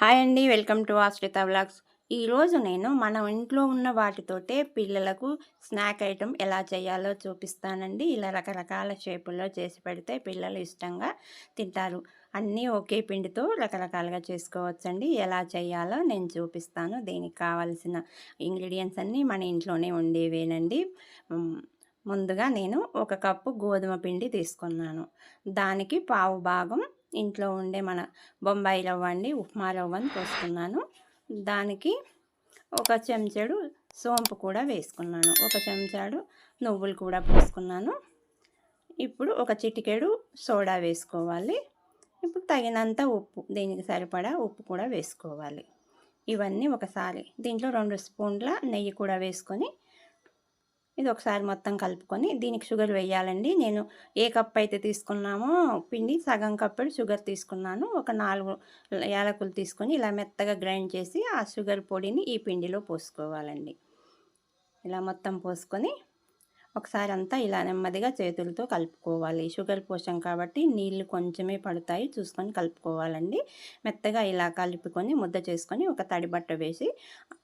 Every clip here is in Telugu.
హాయ్ అండి వెల్కమ్ టు ఆశ్రిత వ్లాగ్స్. ఈరోజు నేను మన ఇంట్లో ఉన్న వాటితోటే పిల్లలకు స్నాక్ ఐటెం ఎలా చేయాలో చూపిస్తానండి. ఇలా రకరకాల షేపుల్లో చేసి పెడితే పిల్లలు ఇష్టంగా తింటారు. అన్నీ ఒకే పిండితో రకరకాలుగా చేసుకోవచ్చండి. ఎలా చేయాలో నేను చూపిస్తాను. దీనికి కావాల్సిన ఇంగ్రీడియంట్స్ అన్నీ మన ఇంట్లోనే ఉండేవేనండి. ముందుగా నేను ఒక కప్పు గోధుమ పిండి తీసుకున్నాను. దానికి పావు భాగం ఇంట్లో ఉండే మన బొంబాయి రవ్వండి ఉప్మా రవ్వని పోసుకున్నాను. దానికి ఒక చెంచాడు సోంపు కూడా వేసుకున్నాను. ఒక చెంచాడు నువ్వులు కూడా పోసుకున్నాను. ఇప్పుడు ఒక చిటికెడు సోడా వేసుకోవాలి. ఇప్పుడు తగినంత ఉప్పు దీనికి సరిపడా ఉప్పు కూడా వేసుకోవాలి. ఇవన్నీ ఒకసారి దీంట్లో రెండు స్పూన్ల నెయ్యి కూడా వేసుకొని ఇది ఒకసారి మొత్తం కలుపుకొని దీనికి షుగర్ వేయాలండి. నేను ఏ కప్ అయితే తీసుకున్నామో పిండి సగం కప్పుడు షుగర్ తీసుకున్నాను. ఒక నాలుగు యాలకులు తీసుకొని ఇలా మెత్తగా గ్రైండ్ చేసి ఆ షుగర్ పొడిని ఈ పిండిలో పోసుకోవాలండి. ఇలా మొత్తం పోసుకొని ఒకసారి అంతా ఇలా నెమ్మదిగా చేతులతో కలుపుకోవాలి. షుగర్ పోషం కాబట్టి నీళ్ళు కొంచెమే పడతాయి. చూసుకొని కలుపుకోవాలండి. మెత్తగా ఇలా కలుపుకొని ముద్ద చేసుకొని ఒక తడి బట్ట వేసి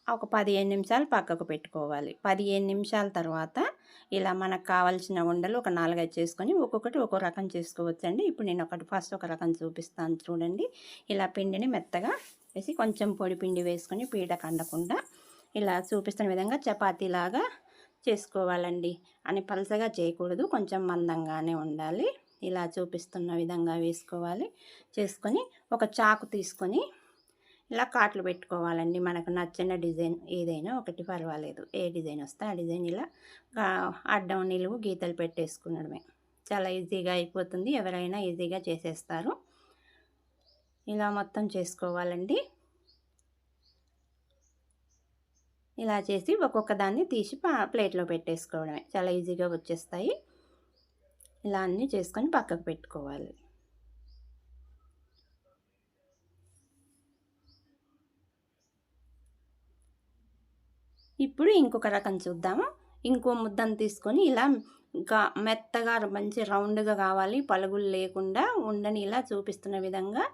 ఒక పదిహేను నిమిషాలు పక్కకు పెట్టుకోవాలి. పదిహేను నిమిషాల తర్వాత ఇలా మనకు కావాల్సిన ఉండలు ఒక నాలుగైదు చేసుకొని ఒక్కొక్కటి ఒక్కో రకం చేసుకోవచ్చండి. ఇప్పుడు నేను ఒకటి ఫస్ట్ ఒక రకం చూపిస్తాను చూడండి. ఇలా పిండిని మెత్తగా వేసి కొంచెం పొడి పిండి వేసుకొని పీట కండకుండా ఇలా చూపిస్తున్న విధంగా చపాతీలాగా చేసుకోవాలండి. అని పలసగా చేయకూడదు కొంచెం మందంగానే ఉండాలి. ఇలా చూపిస్తున్న విధంగా వేసుకోవాలి. చేసుకొని ఒక చాకు తీసుకొని ఇలా కాట్లు పెట్టుకోవాలండి. మనకు నచ్చిన డిజైన్ ఏదైనా ఒకటి పర్వాలేదు. ఏ డిజైన్ వస్తే ఆ డిజైన్ ఇలా అడ్డం నిలువు గీతలు పెట్టేసుకునడమే. చాలా ఈజీగా అయిపోతుంది. ఎవరైనా ఈజీగా చేసేస్తారు. ఇలా మొత్తం చేసుకోవాలండి. ఇలా చేసి ఒక్కొక్క దాన్ని తీసి ప్లేట్లో పెట్టేసుకోవడమే. చాలా ఈజీగా వచ్చేస్తాయి. ఇలా అన్నీ చేసుకొని పక్కకు పెట్టుకోవాలి. ఇప్పుడు ఇంకొక రకం చూద్దాము. ఇంకో ముద్దను తీసుకొని ఇలా ఇంకా మెత్తగా మంచి రౌండ్గా కావాలి. పలుగులు లేకుండా ఉండని ఇలా చూపిస్తున్న విధంగా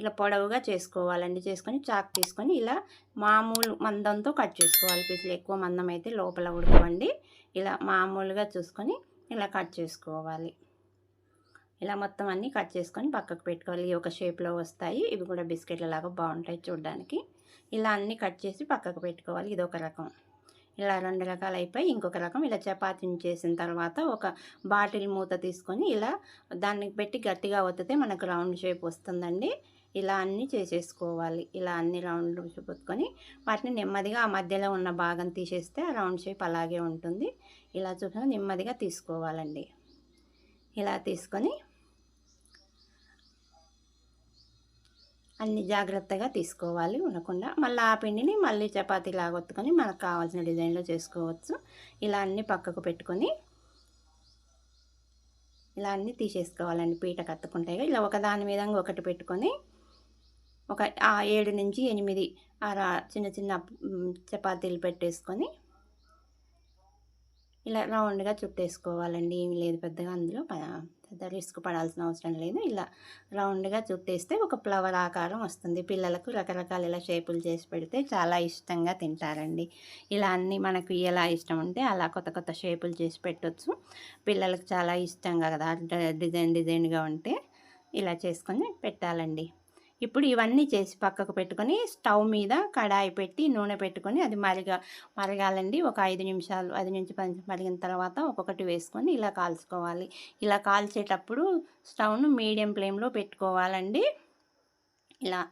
ఇలా పొడవుగా చేసుకోవాలండి. చేసుకొని చాక్ తీసుకొని ఇలా మామూలు మందంతో కట్ చేసుకోవాలి. పీసులు ఎక్కువ మందం అయితే లోపల ఉడకవండి. ఇలా మామూలుగా చూసుకొని ఇలా కట్ చేసుకోవాలి. ఇలా మొత్తం అన్నీ కట్ చేసుకొని పక్కకు పెట్టుకోవాలి. ఇవి ఒక షేప్లో వస్తాయి. ఇవి కూడా బిస్కెట్ల లాగా బాగుంటాయి చూడడానికి. ఇలా అన్నీ కట్ చేసి పక్కకు పెట్టుకోవాలి. ఇది ఒక రకం. ఇలా రెండు రకాలు అయిపోయి ఇంకొక రకం. ఇలా చపాతీని చేసిన తర్వాత ఒక బాటిల్ మూత తీసుకొని ఇలా దాన్ని పెట్టి గట్టిగా వత్తితే మనకు రౌండ్ షేప్ వస్తుందండి. ఇలా అన్నీ చేసేసుకోవాలి. ఇలా అన్ని రౌండ్ పెట్టుకొని వాటిని నెమ్మదిగా ఆ మధ్యలో ఉన్న భాగం తీసేస్తే ఆ రౌండ్ షేప్ అలాగే ఉంటుంది. ఇలా చూసిన నెమ్మదిగా తీసుకోవాలండి. ఇలా తీసుకొని అన్ని జాగ్రత్తగా తీసుకోవాలి ఉండకుండా మళ్ళీ ఆ పిండిని మళ్ళీ చపాతీ లాగొత్తుకొని మనకు కావాల్సిన డిజైన్లో చేసుకోవచ్చు. ఇలా అన్ని పక్కకు పెట్టుకొని ఇలా అన్ని తీసేసుకోవాలండి. పీట కత్తుకుంటాయి ఇలా ఒక దాని మీద ఒకటి పెట్టుకొని ఒక ఆ ఏడు నుంచి ఎనిమిది అలా చిన్న చిన్న చపాతీలు పెట్టేసుకొని ఇలా రౌండ్గా చుట్టేసుకోవాలండి. ఏమి లేదు పెద్దగా అందులో పెద్ద రిస్క్ పడాల్సిన అవసరం లేదు. ఇలా రౌండ్గా చుట్టేస్తే ఒక ఫ్లవర్ ఆకారం వస్తుంది. పిల్లలకు రకరకాల ఇలా షేపులు చేసి పెడితే చాలా ఇష్టంగా తింటారండి. ఇలా అన్నీ మనకు ఎలా ఇష్టం ఉంటే అలా కొత్త కొత్త షేపులు చేసి పెట్టవచ్చు పిల్లలకు చాలా ఇష్టంగా కదా డ- డిజైన్ డిజైన్గా ఉంటే ఇలా చేసుకొని పెట్టాలండి. ఇప్పుడు ఇవన్నీ చేసి పక్కకు పెట్టుకొని స్టవ్ మీద కడాయి పెట్టి నూనె పెట్టుకొని అది మరిగా మరగాలండి. ఒక ఐదు నిమిషాలు ఐదు నుంచి పది మరిగిన తర్వాత ఒక్కొక్కటి వేసుకొని ఇలా కాల్చుకోవాలి. ఇలా కాల్చేటప్పుడు స్టవ్ను మీడియం ఫ్లేమ్లో పెట్టుకోవాలండి. ఇలా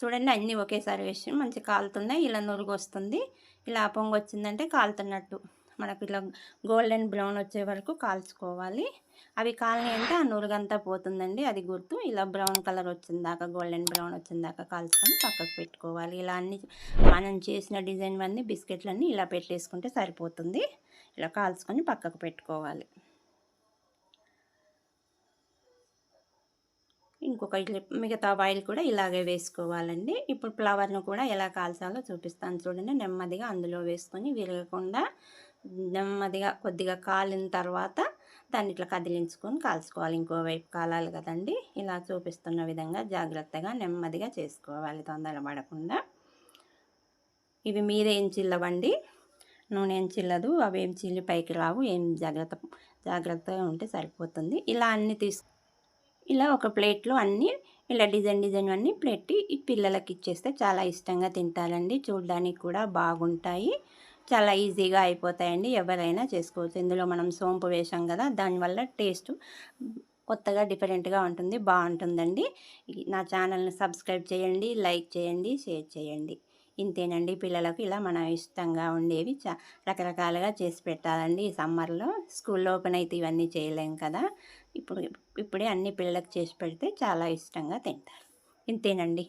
చూడండి అన్నీ ఒకేసారి వేసి మంచి కాలుతున్నాయి. ఇలా నురుగు వస్తుంది. ఇలా పొంగు వచ్చిందంటే కాలుతున్నట్టు. మనకు ఇట్లా గోల్డెన్ బ్రౌన్ వచ్చే వరకు కాల్చుకోవాలి. అవి కాలని అంటే ఆ నురుగంతా పోతుందండి. అది గుర్తు. ఇలా బ్రౌన్ కలర్ వచ్చిందాక గోల్డెన్ బ్రౌన్ వచ్చిందాక కాల్చుకొని పక్కకు పెట్టుకోవాలి. ఇలా అన్ని మనం చేసిన డిజైన్ అన్నీ బిస్కెట్లన్నీ ఇలా పెట్టేసుకుంటే సరిపోతుంది. ఇలా కాల్చుకొని పక్కకు పెట్టుకోవాలి. ఇంకొక మిగతా ఆయిల్ కూడా ఇలాగే వేసుకోవాలండి. ఇప్పుడు ఫ్లవర్ను కూడా ఎలా కాల్చాలో చూపిస్తాను చూడండి. నెమ్మదిగా అందులో వేసుకొని విరగకుండా నెమ్మదిగా కొద్దిగా కాలిన తర్వాత దాన్ని ఇట్లా కదిలించుకొని కాల్చుకోవాలి. ఇంకోవైపు కాలాలి కదండి. ఇలా చూపిస్తున్న విధంగా జాగ్రత్తగా నెమ్మదిగా చేసుకోవాలి. తొందర పడకుండా. ఇవి మీరేం చిల్లవండి? నూనె ఏం చిల్లదు. అవి ఏం చిల్లి పైకి రావు. ఏం జాగ్రత్త జాగ్రత్తగా ఉంటే సరిపోతుంది. ఇలా అన్ని తీసు ఇలా ఒక ప్లేట్లో అన్నీ ఇలా డిజైన్ డిజైన్ అన్నీ పెట్టి పిల్లలకి ఇచ్చేస్తే చాలా ఇష్టంగా తింటారండి. చూడడానికి కూడా బాగుంటాయి. చాలా ఈజీగా అయిపోతాయండి ఎవరైనా చేసుకోవచ్చు. ఇందులో మనం సోంపు వేసాం కదా దానివల్ల టేస్ట్ కొత్తగా డిఫరెంట్గా ఉంటుంది బాగుంటుందండి. నా ఛానల్ని సబ్స్క్రైబ్ చేయండి లైక్ చేయండి షేర్ చేయండి. ఇంతేనండి పిల్లలకు ఇలా మనం ఇష్టంగా ఉండేవి చా రకరకాలుగా చేసి పెట్టాలండి. ఈ సమ్మర్లో స్కూల్లో ఓపెన్ అయితే ఇవన్నీ చేయలేం కదా ఇప్పుడు ఇప్పుడే అన్ని పిల్లలకు చేసి పెడితే చాలా ఇష్టంగా తింటారు. ఇంతేనండి.